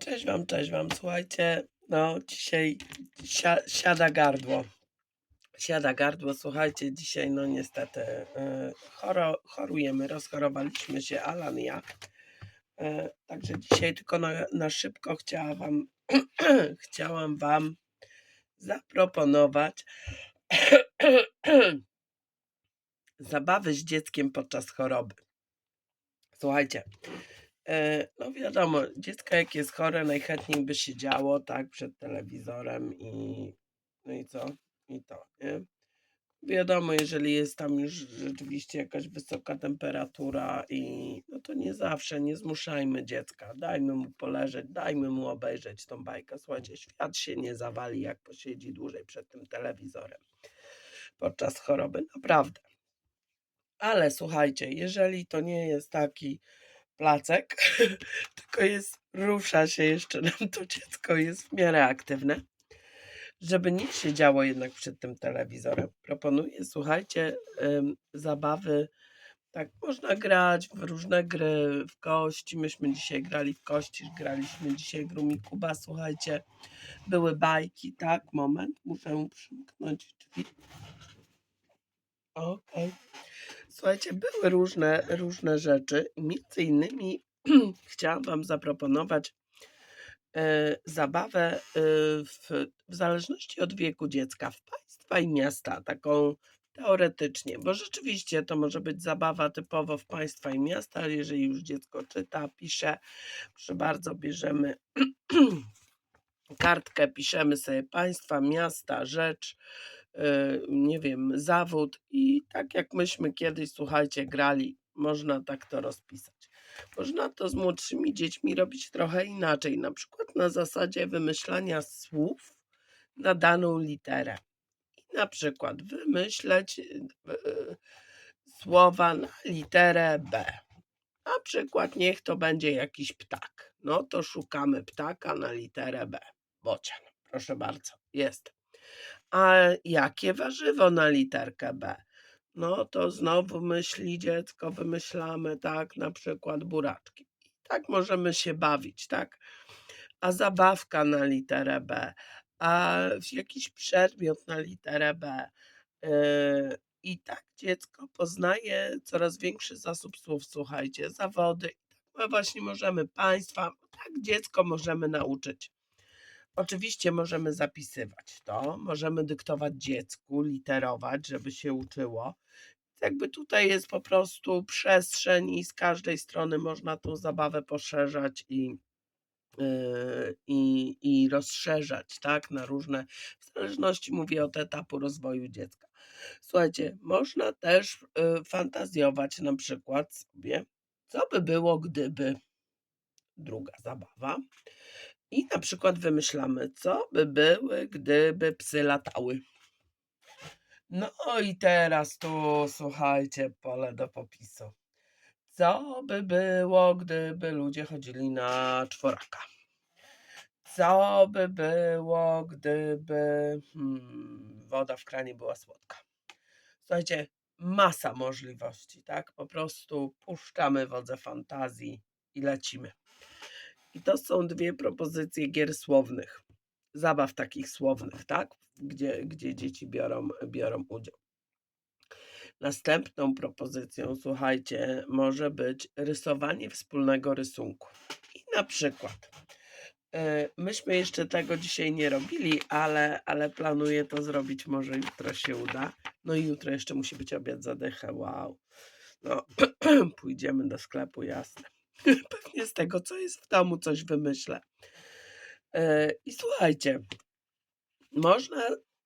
Cześć wam, cześć wam. Słuchajcie, no dzisiaj sia, siada gardło. Siada gardło, słuchajcie, dzisiaj no niestety y, choro, chorujemy, rozchorowaliśmy się, Alan i ja. Y, także dzisiaj tylko na, na szybko chciałam wam, chciałam wam zaproponować zabawy z dzieckiem podczas choroby. Słuchajcie, e, no wiadomo, dziecko jak jest chore, najchętniej by siedziało tak przed telewizorem i no i co? I to, nie? Wiadomo, jeżeli jest tam już rzeczywiście jakaś wysoka temperatura i no to nie zawsze, nie zmuszajmy dziecka, dajmy mu poleżeć, dajmy mu obejrzeć tą bajkę. Słuchajcie, świat się nie zawali, jak posiedzi dłużej przed tym telewizorem podczas choroby, naprawdę. Ale słuchajcie, jeżeli to nie jest taki placek, tylko jest, rusza się jeszcze nam to dziecko, jest w miarę aktywne, żeby nie siedziało jednak przed tym telewizorem. Proponuję, słuchajcie, zabawy, tak można grać w różne gry, w kości. Myśmy dzisiaj grali w kości, graliśmy dzisiaj w Rumikuba, słuchajcie, były bajki, tak, moment, muszę przymknąć drzwi. Okej. Słuchajcie, były różne, różne rzeczy. Między innymi chciałam Wam zaproponować e, zabawę e, w, w zależności od wieku dziecka w państwa i miasta, taką teoretycznie, bo rzeczywiście to może być zabawa typowo w państwa i miasta, ale jeżeli już dziecko czyta, pisze, proszę bardzo, bierzemy kartkę, piszemy sobie państwa, miasta, rzecz, nie wiem, zawód i tak jak myśmy kiedyś, słuchajcie, grali, można tak to rozpisać. Można to z młodszymi dziećmi robić trochę inaczej, na przykład na zasadzie wymyślania słów na daną literę. I na przykład wymyśleć e, e, słowa na literę B. Na przykład niech to będzie jakiś ptak. No to szukamy ptaka na literę B. Bocian, proszę bardzo, jest. A jakie warzywo na literkę B? No to znowu myśli dziecko, wymyślamy, tak, na przykład buraczki. I tak możemy się bawić, tak? A zabawka na literę B, a jakiś przedmiot na literę B. Yy, I tak dziecko poznaje coraz większy zasób słów, słuchajcie, zawody. I tak my właśnie możemy państwa, tak dziecko możemy nauczyć. Oczywiście możemy zapisywać to, możemy dyktować dziecku, literować, żeby się uczyło. Jakby tutaj jest po prostu przestrzeń i z każdej strony można tą zabawę poszerzać i, yy, i, i rozszerzać, tak, na różne, w zależności mówię od etapu rozwoju dziecka. Słuchajcie, można też yy, fantazjować na przykład sobie, co by było, gdyby. Druga zabawa. I na przykład wymyślamy, co by były, gdyby psy latały. No i teraz tu, słuchajcie, pole do popisu. Co by było, gdyby ludzie chodzili na czworaka? Co by było, gdyby hmm, woda w kranie była słodka? Słuchajcie, masa możliwości, tak? Po prostu puszczamy wodze fantazji i lecimy. I to są dwie propozycje gier słownych, zabaw takich słownych, tak? Gdzie, gdzie dzieci biorą, biorą udział. Następną propozycją, słuchajcie, może być rysowanie wspólnego rysunku. I na przykład, e, myśmy jeszcze tego dzisiaj nie robili, ale, ale planuję to zrobić, może jutro się uda. No i jutro jeszcze musi być obiad za dychę, wow. No, pójdziemy do sklepu, jasne. Pewnie z tego, co jest w domu, coś wymyślę. E, I słuchajcie, można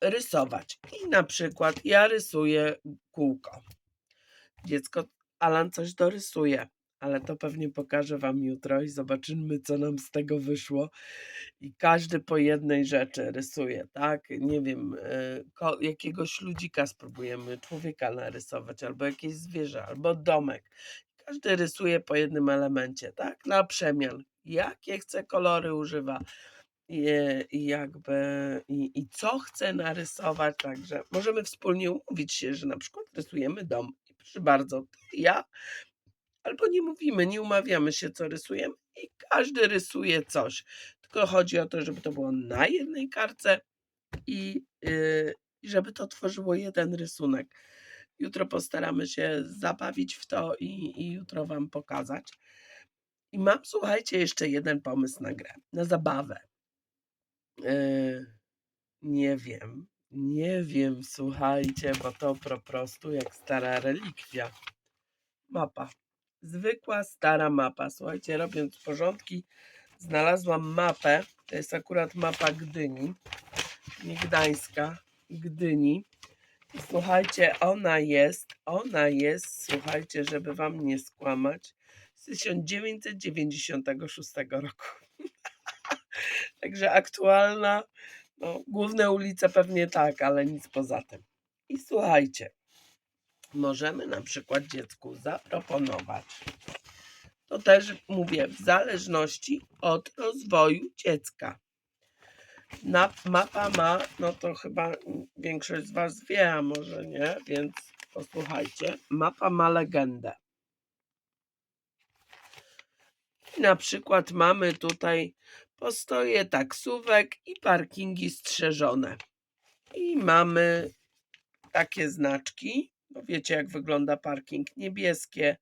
rysować. I na przykład ja rysuję kółko. Dziecko, Alan coś dorysuje, ale to pewnie pokażę Wam jutro i zobaczymy, co nam z tego wyszło. I każdy po jednej rzeczy rysuje, tak? Nie wiem, e, jakiegoś ludzika spróbujemy, człowieka narysować, albo jakieś zwierzę, albo domek. Każdy rysuje po jednym elemencie, tak? Na przemian. Jakie chce kolory używa i, jakby i, i co chce narysować, także możemy wspólnie umówić się, że na przykład rysujemy dom i proszę bardzo, ty ja albo nie mówimy, nie umawiamy się, co rysujemy i każdy rysuje coś. Tylko chodzi o to, żeby to było na jednej kartce i, yy, żeby to tworzyło jeden rysunek. Jutro postaramy się zabawić w to i, i jutro Wam pokazać. I mam, słuchajcie, jeszcze jeden pomysł na grę, na zabawę. Yy, nie wiem, nie wiem, słuchajcie, bo to po prostu jak stara relikwia. Mapa. Zwykła, stara mapa. Słuchajcie, robiąc porządki, znalazłam mapę. To jest akurat mapa Gdyni, nie Gdańska, Gdyni. Słuchajcie, ona jest, ona jest, słuchajcie, żeby wam nie skłamać, z 1996 roku. Także aktualna, no, główne ulice pewnie tak, ale nic poza tym. I słuchajcie, możemy na przykład dziecku zaproponować, to też mówię, w zależności od rozwoju dziecka. Na, mapa ma, no to chyba większość z Was wie, a może nie, więc posłuchajcie. Mapa ma legendę. Na przykład mamy tutaj postoje taksówek i parkingi strzeżone. I mamy takie znaczki. No wiecie, jak wygląda parking. Niebieskie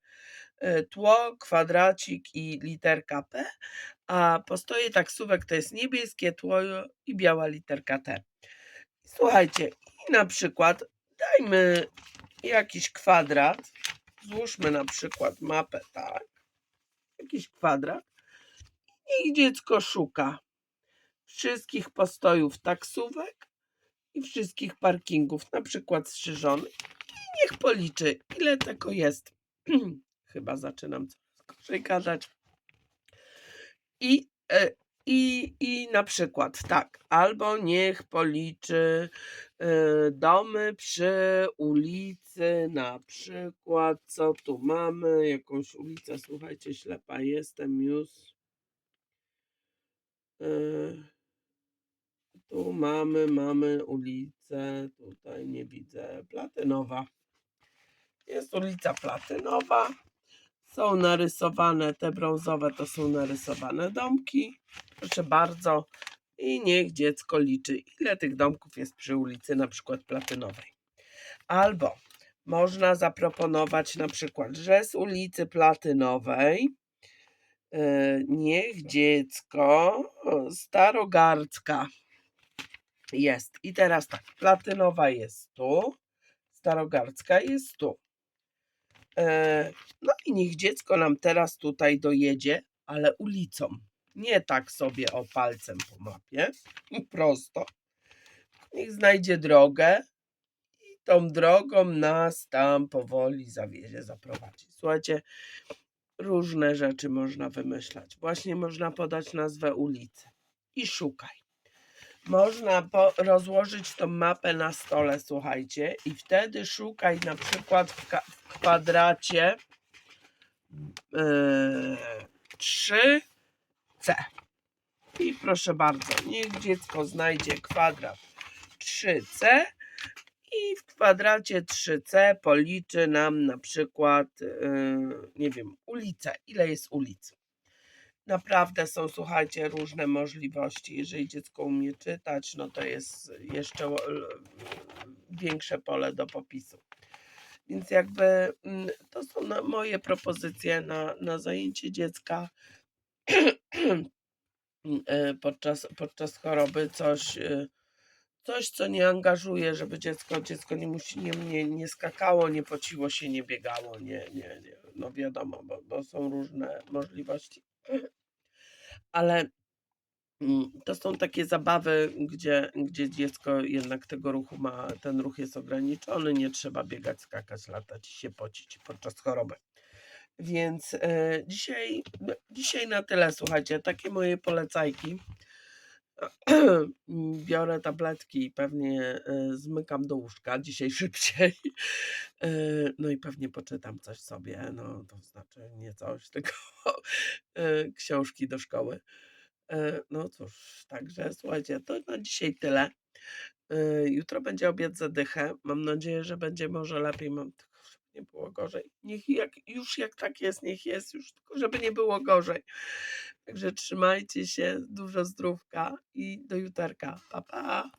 tło, kwadracik i literka P, a postoje taksówek to jest niebieskie tło i biała literka T. Słuchajcie, i na przykład dajmy jakiś kwadrat, złóżmy na przykład mapę tak, jakiś kwadrat, niech dziecko szuka wszystkich postojów taksówek i wszystkich parkingów, na przykład strzyżonych. I niech policzy, ile tego jest. Chyba zaczynam coraz gorzej gadać. I, e, i, I na przykład tak, albo niech policzy e, domy przy ulicy, na przykład, co tu mamy, jakąś ulicę, słuchajcie, ślepa jestem już. E, tu mamy, mamy ulicę, tutaj nie widzę, Platynowa. Jest ulica Platynowa. Są narysowane, te brązowe to są narysowane domki. Proszę bardzo. I niech dziecko liczy, ile tych domków jest przy ulicy na przykład Platynowej. Albo można zaproponować na przykład, że z ulicy Platynowej e, niech dziecko Starogardzka jest. I teraz tak, Platynowa jest tu, Starogardzka jest tu. E, no i niech dziecko nam teraz tutaj dojedzie, ale ulicą. Nie tak sobie o palcem po mapie, prosto. Niech znajdzie drogę i tą drogą nas tam powoli zawiezie, zaprowadzi. Słuchajcie, różne rzeczy można wymyślać. Właśnie można podać nazwę ulicy i szukaj. Można rozłożyć tą mapę na stole, słuchajcie, i wtedy szukaj na przykład w, w kwadracie 3C. I proszę bardzo, niech dziecko znajdzie kwadrat 3C i w kwadracie 3C policzy nam na przykład, yy, nie wiem, ulicę. Ile jest ulic? Naprawdę są, słuchajcie, różne możliwości. Jeżeli dziecko umie czytać, no to jest jeszcze l- większe pole do popisu. Więc jakby mm, to są moje propozycje na, na zajęcie dziecka e, podczas, podczas choroby. Coś, e, coś, co nie angażuje, żeby dziecko, dziecko nie, musi, nie, nie, nie skakało, nie pociło się, nie biegało, nie, nie, nie. No wiadomo, bo, bo są różne możliwości. Ale to są takie zabawy, gdzie, gdzie dziecko jednak tego ruchu ma, ten ruch jest ograniczony, nie trzeba biegać, skakać, latać i się pocić podczas choroby. Więc e, dzisiaj, no, dzisiaj na tyle, słuchajcie, takie moje polecajki. Biorę tabletki i pewnie e, zmykam do łóżka dzisiaj szybciej. E, no i pewnie poczytam coś sobie, no to znaczy nie coś, tylko e, książki do szkoły. E, No cóż, także słuchajcie, to na dzisiaj tyle. E, Jutro będzie obiad za dychę. Mam nadzieję, że będzie może lepiej. Mam tylko, żeby nie było gorzej. Niech jak już jak tak jest, niech jest już, tylko żeby nie było gorzej. Także trzymajcie się, dużo zdrówka i do jutarka. Pa, pa.